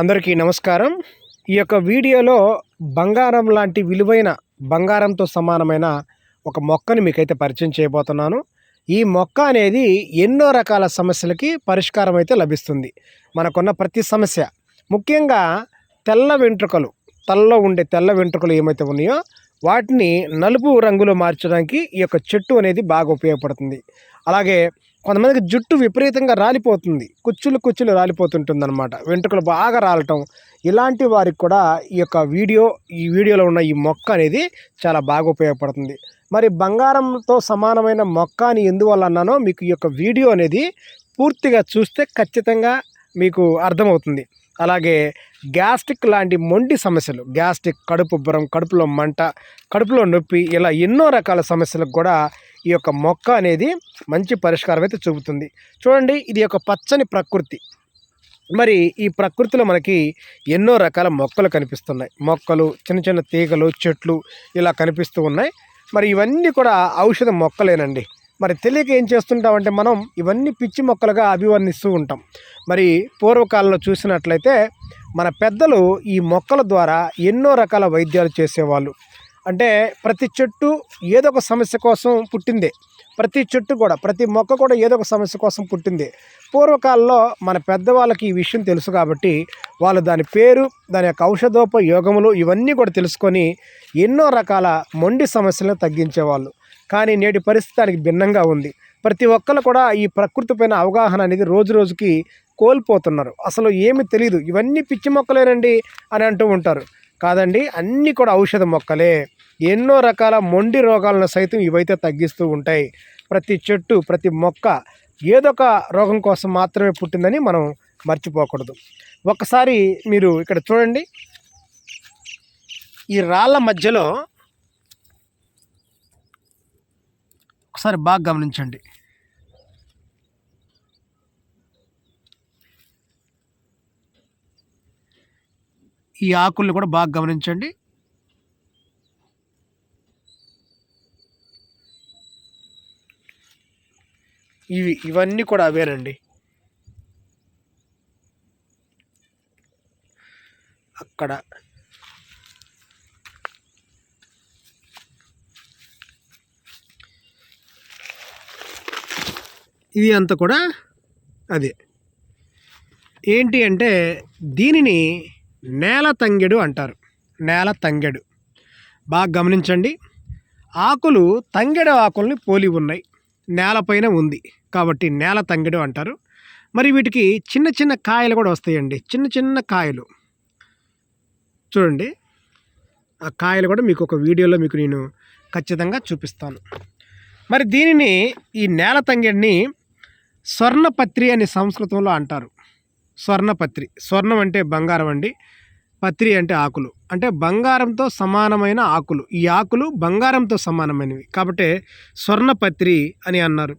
అందరికీ నమస్కారం. ఈ యొక్క వీడియోలో బంగారం లాంటి విలువైన బంగారంతో సమానమైన ఒక మొక్కని మీకైతే పరిచయం చేయబోతున్నాను. ఈ మొక్క అనేది ఎన్నో రకాల సమస్యలకి పరిష్కారం అయితే లభిస్తుంది. మనకున్న ప్రతి సమస్య ముఖ్యంగా తెల్ల వెంట్రుకలు తలలో ఉండే తెల్ల వెంట్రుకలు ఏమైతే ఉన్నాయో వాటిని నలుపు రంగులో మార్చడానికి ఈ యొక్క చెట్టు అనేది బాగా ఉపయోగపడుతుంది. అలాగే కొంతమందికి జుట్టు విపరీతంగా రాలిపోతుంది. కుచ్చులు కుచ్చులు రాలిపోతుంటుంది అనమాట వెంట్రుకలు బాగా రాలటం. ఇలాంటి వారికి కూడా ఈ యొక్క వీడియో ఈ వీడియోలో ఉన్న ఈ మొక్క అనేది చాలా బాగా ఉపయోగపడుతుంది. మరి బంగారంతో సమానమైన మొక్క అని ఎందువల్ల అన్నానో మీకు ఈ యొక్క వీడియో అనేది పూర్తిగా చూస్తే ఖచ్చితంగా మీకు అర్థమవుతుంది. అలాగే గ్యాస్ట్రిక్ లాంటి మొండి సమస్యలు గ్యాస్ట్రిక్ కడుపు ఉబ్బరం కడుపులో మంట కడుపులో నొప్పి ఇలా ఎన్నో రకాల సమస్యలకు కూడా ఈ యొక్క మొక్క అనేది మంచి పరిష్కారం అయితే చూపుతుంది. చూడండి ఇది ఒక పచ్చని ప్రకృతి. మరి ఈ ప్రకృతిలో మనకి ఎన్నో రకాల మొక్కలు కనిపిస్తున్నాయి. మొక్కలు చిన్న చిన్న తీగలు చెట్లు ఇలా కనిపిస్తూ ఉన్నాయి. మరి ఇవన్నీ కూడా ఔషధ మొక్కలేనండి. మరి తెలియక ఏం చేస్తుంటామంటే మనం ఇవన్నీ పిచ్చి మొక్కలుగా అభివర్ణిస్తూ ఉంటాం. మరి పూర్వకాలంలో చూసినట్లయితే మన పెద్దలు ఈ మొక్కల ద్వారా ఎన్నో రకాల వైద్యాలు చేసేవాళ్ళు. అంటే ప్రతి చెట్టు ఏదో ఒక సమస్య కోసం పుట్టిందే. ప్రతి చెట్టు కూడా ప్రతి మొక్క కూడా ఏదో ఒక సమస్య కోసం పుట్టింది. పూర్వకాలంలో మన పెద్దవాళ్ళకి ఈ విషయం తెలుసు కాబట్టి వాళ్ళు దాని పేరు దాని యొక్క ఔషధోపయోగములు ఇవన్నీ కూడా తెలుసుకొని ఎన్నో రకాల మొండి సమస్యలను తగ్గించేవాళ్ళు. కానీ నేటి పరిస్థితి దానికి భిన్నంగా ఉంది. ప్రతి ఒక్కరు కూడా ఈ ప్రకృతి పైన అవగాహన అనేది రోజు రోజుకి కోల్పోతున్నారు. అసలు ఏమి తెలియదు ఇవన్నీ పిచ్చి మొక్కలేనండి అని అంటూ ఉంటారు. కాదండి అన్నీ కూడా ఔషధ మొక్కలే. ఎన్నో రకాల మొండి రోగాలను సైతం ఇవైతే తగ్గిస్తూ ఉంటాయి. ప్రతి చెట్టు ప్రతి మొక్క ఏదో ఒక రోగం కోసం మాత్రమే పుట్టిందని మనం మర్చిపోకూడదు. ఒకసారి మీరు ఇక్కడ చూడండి. ఈ రాళ్ళ మధ్యలో ఒకసారి బాగా గమనించండి. ఈ ఆకుల్ని కూడా బాగా గమనించండి. ఇవి ఇవన్నీ కూడా అవేనండి. అక్కడ. ఇది అంతా కూడా అదే. ఏంటి అంటే దీనిని నేల తంగెడు అంటారు. నేల తంగెడు. బాగా గమనించండి. ఆకులు తంగెడు ఆకుల్ని పోలి ఉన్నాయి. నేలపైన ఉంది. కాబట్టి నేల తంగెడు అంటారు. మరి వీటికి చిన్న చిన్న కాయలు కూడా వస్తాయండి. చిన్న చిన్న కాయలు. చూడండి. ఆ కాయలు కూడా మీకు ఒక వీడియోలో మీకు నేను ఖచ్చితంగా చూపిస్తాను. మరి దీనిని ఈ నేల తంగెడిని స్వర్ణపత్రి అని సంస్కృతంలో అంటారు. స్వర్ణపత్రి. స్వర్ణం అంటే బంగారం అండి. పత్రి అంటే ఆకులు. అంటే బంగారంతో సమానమైన ఆకులు. ఈ ఆకులు బంగారంతో సమానమైనవి. కాబట్టి స్వర్ణపత్రి అని అన్నారు.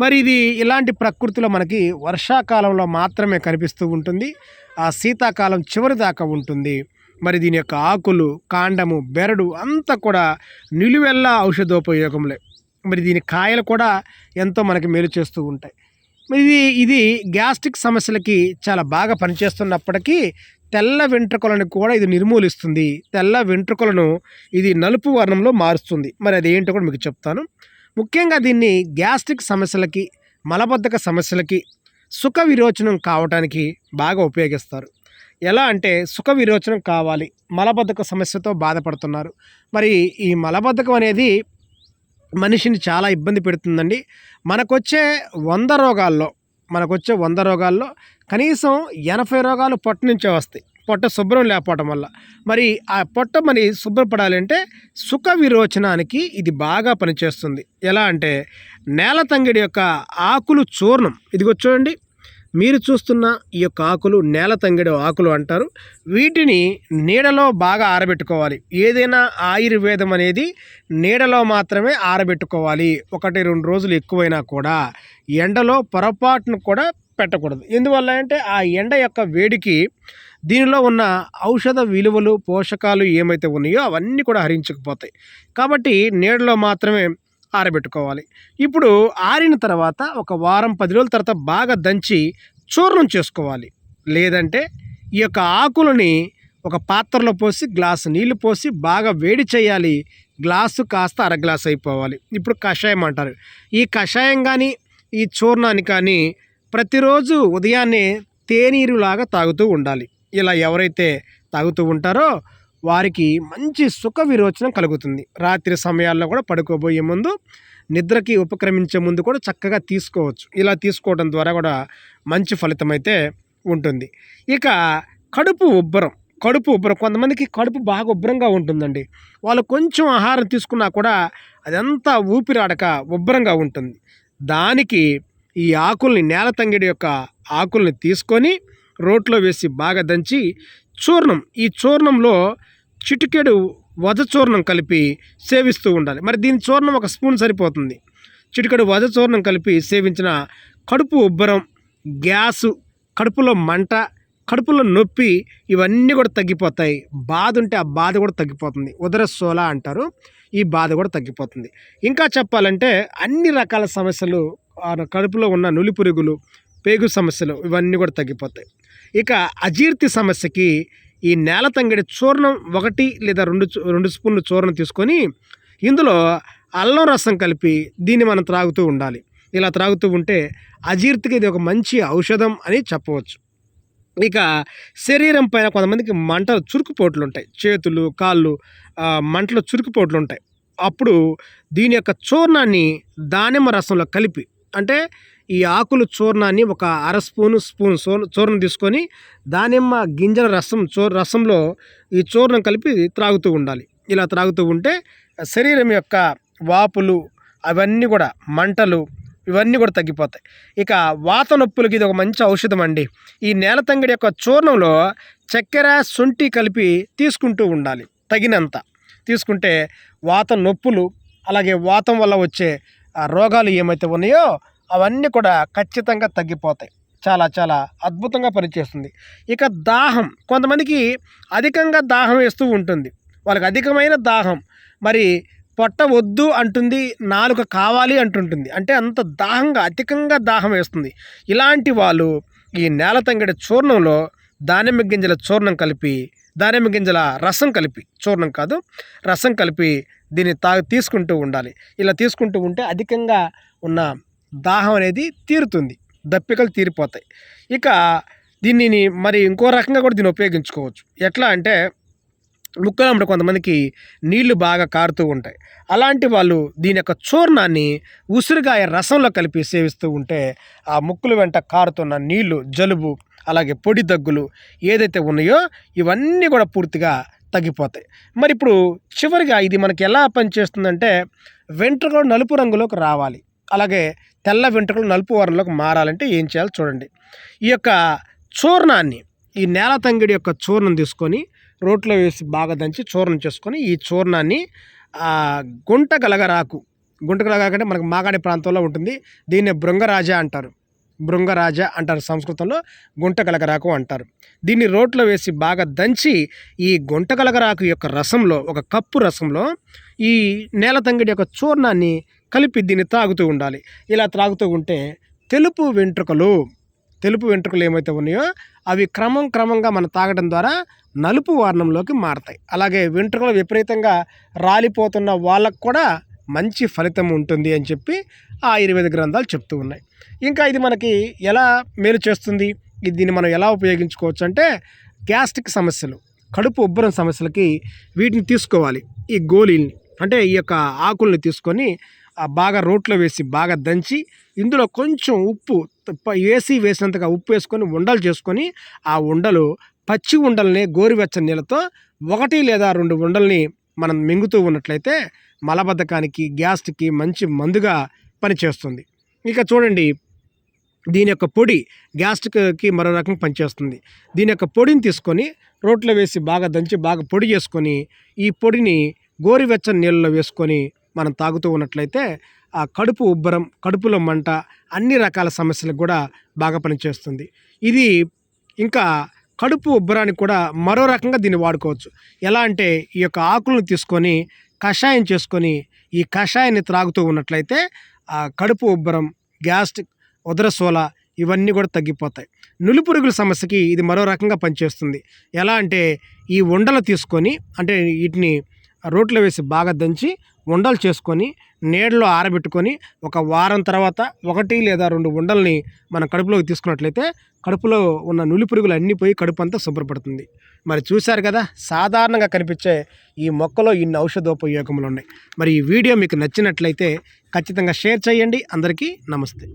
మరి ఇది ఇలాంటి ప్రకృతిలో మనకి వర్షాకాలంలో మాత్రమే కనిపిస్తూ ఉంటుంది. ఆ శీతాకాలం చివరి దాకా ఉంటుంది. మరి దీని యొక్క ఆకులు కాండము బెరడు అంతా కూడా నిలువెల్లా ఔషధోపయోగంలే మరి దీని కాయలు కూడా ఎంతో మనకి మేలు చేస్తూ ఉంటాయి. ఇది ఇది గ్యాస్ట్రిక్ సమస్యలకి చాలా బాగా పనిచేస్తున్నప్పటికీ తెల్ల వెంట్రుకలను కూడా ఇది నిర్మూలిస్తుంది. తెల్ల వెంట్రుకలను ఇది నలుపు వర్ణంలో మారుస్తుంది. మరి అది ఏంటో కూడా మీకు చెప్తాను. ముఖ్యంగా దీన్ని గ్యాస్ట్రిక్ సమస్యలకి మలబద్ధక సమస్యలకి సుఖ విరోచనం కావటానికి బాగా ఉపయోగిస్తారు. ఎలా అంటే సుఖ విరోచనం కావాలి మలబద్ధక సమస్యతో బాధపడుతున్నారు. మరి ఈ మలబద్ధకం అనేది మనిషిని చాలా ఇబ్బంది పెడుతుందండి. మనకొచ్చే వంద రోగాల్లో మనకొచ్చే వంద రోగాల్లో కనీసం ఎనభై రోగాలు పొట్ట నుంచే వస్తాయి. పొట్ట శుభ్రం లేకపోవటం వల్ల. మరి ఆ పొట్ట మరి శుభ్రపడాలంటే సుఖ విరోచనానికి ఇది బాగా పనిచేస్తుంది. ఎలా అంటే నేల తంగిడి యొక్క ఆకులు చూర్ణం. ఇదిగో చూడండి. మీరు చూస్తున్న ఈ యొక్క ఆకులు నేల తంగిడి ఆకులు అంటారు. వీటిని నీడలో బాగా ఆరబెట్టుకోవాలి. ఏదైనా ఆయుర్వేదం అనేది నీడలో మాత్రమే ఆరబెట్టుకోవాలి. ఒకటి రెండు రోజులు ఎక్కువైనా కూడా ఎండలో పొరపాటును కూడా పెట్టకూడదు. ఎందువల్ల అంటే ఆ ఎండ యొక్క వేడికి దీనిలో ఉన్న ఔషధ విలువలు పోషకాలు ఏమైతే ఉన్నాయో అవన్నీ కూడా హరించకపోతాయి. కాబట్టి నీడలో మాత్రమే ఆరబెట్టుకోవాలి. ఇప్పుడు ఆరిన తర్వాత ఒక వారం పది రోజుల తర్వాత బాగా దంచి చూర్ణం చేసుకోవాలి. లేదంటే ఈ యొక్క ఆకులని ఒక పాత్రలో పోసి గ్లాసు నీళ్ళు పోసి బాగా వేడి చేయాలి. గ్లాసు కాస్త అర గ్లాస్ అయిపోవాలి. ఇప్పుడు కషాయం అంటారు. ఈ కషాయం కానీ ఈ చూర్ణాన్ని కానీ ప్రతిరోజు ఉదయాన్నే తేనీరులాగా తాగుతూ ఉండాలి. ఇలా ఎవరైతే తాగుతూ ఉంటారో వారికి మంచి సుఖ విరోచనం కలుగుతుంది. రాత్రి సమయాల్లో కూడా పడుకోబోయే ముందు నిద్రకి ఉపక్రమించే ముందు కూడా చక్కగా తీసుకోవచ్చు. ఇలా తీసుకోవడం ద్వారా కూడా మంచి ఫలితం అయితే ఉంటుంది. ఇక కడుపు ఉబ్బరం. కడుపు ఉబ్బరం. కొంతమందికి కడుపు బాగా ఉబ్బరంగా ఉంటుందండి. వాళ్ళు కొంచెం ఆహారం తీసుకున్నా కూడా అదంతా ఊపిరాడక ఉబ్బరంగా ఉంటుంది. దానికి ఈ ఆకుల్ని నేల తంగిడి యొక్క ఆకుల్ని తీసుకొని రోట్లో వేసి బాగా దంచి చూర్ణం. ఈ చూర్ణంలో చిటికెడు వజ చూర్ణం కలిపి సేవిస్తూ ఉండాలి. మరి దీని చూర్ణం ఒక స్పూన్ సరిపోతుంది. చిటికెడు వజ చూర్ణం కలిపి సేవించిన కడుపు ఉబ్బరం గ్యాసు కడుపులో మంట కడుపులో నొప్పి ఇవన్నీ కూడా తగ్గిపోతాయి. బాధ ఉంటే ఆ బాధ కూడా తగ్గిపోతుంది. ఉదరసోల అంటారు. ఈ బాధ కూడా తగ్గిపోతుంది. ఇంకా చెప్పాలంటే అన్ని రకాల సమస్యలు కడుపులో ఉన్న నులి పురుగులు పేగు సమస్యలు ఇవన్నీ కూడా తగ్గిపోతాయి. ఇక అజీర్తి సమస్యకి ఈ నేల తంగడి చూర్ణం ఒకటి లేదా రెండు చూ- రెండు స్పూన్లు చూర్ణం తీసుకొని ఇందులో అల్లం రసం కలిపి దీన్ని మనం త్రాగుతూ ఉండాలి. ఇలా త్రాగుతూ ఉంటే అజీర్తికి ఇది ఒక మంచి ఔషధం అని చెప్పవచ్చు. ఇక శరీరం పైన కొంతమందికి మంటలు చురుకుపోట్లు ఉంటాయి చేతులు కాళ్ళు మంటలు చురుకుపోట్లు ఉంటాయి అప్పుడు దీని యొక్క చూర్ణాన్ని దానిమ్మ రసంలో కలిపి అంటే ఈ ఆకులు చూర్ణాన్ని ఒక అర స్పూను స్పూన్ చూర్ణం తీసుకొని దానిమ్మ గింజల రసం చూ రసంలో ఈ చూర్ణం కలిపి త్రాగుతూ ఉండాలి. ఇలా త్రాగుతూ ఉంటే శరీరం యొక్క వాపులు అవన్నీ కూడా మంటలు ఇవన్నీ కూడా తగ్గిపోతాయి. ఇక వాత నొప్పులకి ఇది ఒక మంచి ఔషధం అండి. ఈ నేల తంగిడి యొక్క చూర్ణంలో చక్కెర శొంఠి కలిపి తీసుకుంటూ ఉండాలి. తగినంత తీసుకుంటే వాత నొప్పులు అలాగే వాతం వల్ల వచ్చే రోగాలు ఏమైతే ఉన్నాయో అవన్నీ కూడా ఖచ్చితంగా తగ్గిపోతాయి. చాలా చాలా అద్భుతంగా పనిచేస్తుంది. ఇక దాహం కొంతమందికి అధికంగా దాహం వేస్తూ ఉంటుంది. వాళ్ళకి అధికమైన దాహం. మరి పొట్ట వద్దు అంటుంది నాలుక కావాలి అంటుంటుంది. అంటే అంత దాహంగా అధికంగా దాహం వేస్తుంది. ఇలాంటి వాళ్ళు ఈ నేల తంగడి చూర్ణంలో దానిమ్మ గింజల చూర్ణం కలిపి దానిమ్మ గింజల రసం కలిపి చూర్ణం కాదు రసం కలిపి దీన్ని తా తీసుకుంటూ ఉండాలి. ఇలా తీసుకుంటూ ఉంటే అధికంగా ఉన్న దాహం అనేది తీరుతుంది. దప్పికలు తీరిపోతాయి. ఇక దీనిని మరి ఇంకో రకంగా కూడా దీన్ని ఉపయోగించుకోవచ్చు. ఎట్లా అంటే ముక్కలమ్మట కొంతమందికి నీళ్ళు బాగా కారుతూ ఉంటాయి. అలాంటి వాళ్ళు దీని యొక్క చూర్ణాన్ని ఉసిరికాయ రసంలో కలిపి సేవిస్తూ ఉంటే ఆ ముక్కులు వెంట కారుతున్న నీళ్ళు జలుబు అలాగే పొడి దగ్గులు ఏదైతే ఉన్నాయో ఇవన్నీ కూడా పూర్తిగా తగ్గిపోతాయి. మరి ఇప్పుడు చివరిగా ఇది మనకి ఎలా పనిచేస్తుందంటే వెంట్రుకలు నలుపు రంగులోకి రావాలి. అలాగే తెల్ల వెంట్రుకలు నలుపు వర్ణంలోకి మారాలంటే ఏం చేయాలో చూడండి. ఈ యొక్క చూర్ణాన్ని ఈ నేల తంగిడి యొక్క చూర్ణం తీసుకొని రోట్లో వేసి బాగా దంచి చూర్ణం చేసుకొని ఈ చూర్ణాన్ని గుంట గలగరాకు గుంట గలగరాకు అంటే మనకు మాగాడి ప్రాంతంలో ఉంటుంది. దీన్ని భృంగరాజ అంటారు. భృంగరాజ అంటారు సంస్కృతంలో గుంటగలగరాకు అంటారు. దీన్ని రోట్లో వేసి బాగా దంచి ఈ గుంటగలగరాకు యొక్క రసంలో ఒక కప్పు రసంలో ఈ నేల తంగిడి యొక్క చూర్ణాన్ని కలిపి దీన్ని తాగుతూ ఉండాలి. ఇలా త్రాగుతూ ఉంటే తెలుపు వెంట్రుకలు తెలుపు వెంట్రుకలు ఏమైతే ఉన్నాయో అవి క్రమం క్రమంగా మనం తాగడం ద్వారా నలుపు వర్ణంలోకి మారతాయి. అలాగే వెంట్రుకలు విపరీతంగా రాలిపోతున్న వాళ్ళకు కూడా మంచి ఫలితం ఉంటుంది అని చెప్పి ఆ ఆయుర్వేద గ్రంథాలు చెప్తూ ఉన్నాయి. ఇంకా ఇది మనకి ఎలా మేలు చేస్తుంది? దీన్ని మనం ఎలా ఉపయోగించుకోవచ్చు అంటే గ్యాస్ట్రిక్ సమస్యలు కడుపు ఉబ్బరం సమస్యలకి వీటిని తీసుకోవాలి. ఈ గోళీల్ని అంటే ఈ యొక్క ఆకుల్ని తీసుకొని బాగా రోట్లో వేసి బాగా దంచి ఇందులో కొంచెం ఉప్పు వేసి వేసినంతగా ఉప్పు వేసుకొని ఉండలు చేసుకొని ఆ ఉండలు పచ్చి ఉండల్ని గోరువెచ్చని నీళ్ళతో ఒకటి లేదా రెండు ఉండల్ని మనం మింగుతూ ఉన్నట్లయితే మలబద్ధకానికి గ్యాస్ట్కి మంచి మందుగా పనిచేస్తుంది. ఇక చూడండి దీని యొక్క పొడి గ్యాస్ట్రిక్కి మరో రకం పనిచేస్తుంది. దీని యొక్క పొడిని తీసుకొని రోట్లో వేసి బాగా దంచి బాగా పొడి చేసుకొని ఈ పొడిని గోరువెచ్చని నీళ్ళలో వేసుకొని మనం తాగుతూ ఉన్నట్లయితే ఆ కడుపు ఉబ్బరం కడుపులో మంట అన్ని రకాల సమస్యలకు కూడా బాగా పనిచేస్తుంది. ఇది ఇంకా కడుపు ఉబ్బరానికి కూడా మరో రకంగా దీన్ని వాడుకోవచ్చు. ఎలా అంటే ఈ యొక్క ఆకులను తీసుకొని కషాయం చేసుకొని ఈ కషాయాన్ని త్రాగుతూ ఉన్నట్లయితే ఆ కడుపు ఉబ్బరం గ్యాస్ట్రిక్ ఉదరసోల ఇవన్నీ కూడా తగ్గిపోతాయి. నులిపురుగుల సమస్యకి ఇది మరో రకంగా పనిచేస్తుంది. ఎలా అంటే ఈ ఉండలు తీసుకొని అంటే వీటిని రోట్లో వేసి బాగా దంచి ఉండలు చేసుకొని నీడలో ఆరబెట్టుకొని ఒక వారం తర్వాత ఒకటి లేదా రెండు ఉండల్ని మనం కడుపులోకి తీసుకున్నట్లయితే కడుపులో ఉన్న నులి పురుగులు అన్నీ పోయి కడుపు అంతా శుభ్రపడుతుంది. మరి చూశారు కదా సాధారణంగా కనిపించే ఈ మొక్కలో ఇన్ని ఔషధోపయోగములు ఉన్నాయి. మరి ఈ వీడియో మీకు నచ్చినట్లయితే ఖచ్చితంగా షేర్ చేయండి. అందరికీ నమస్తే.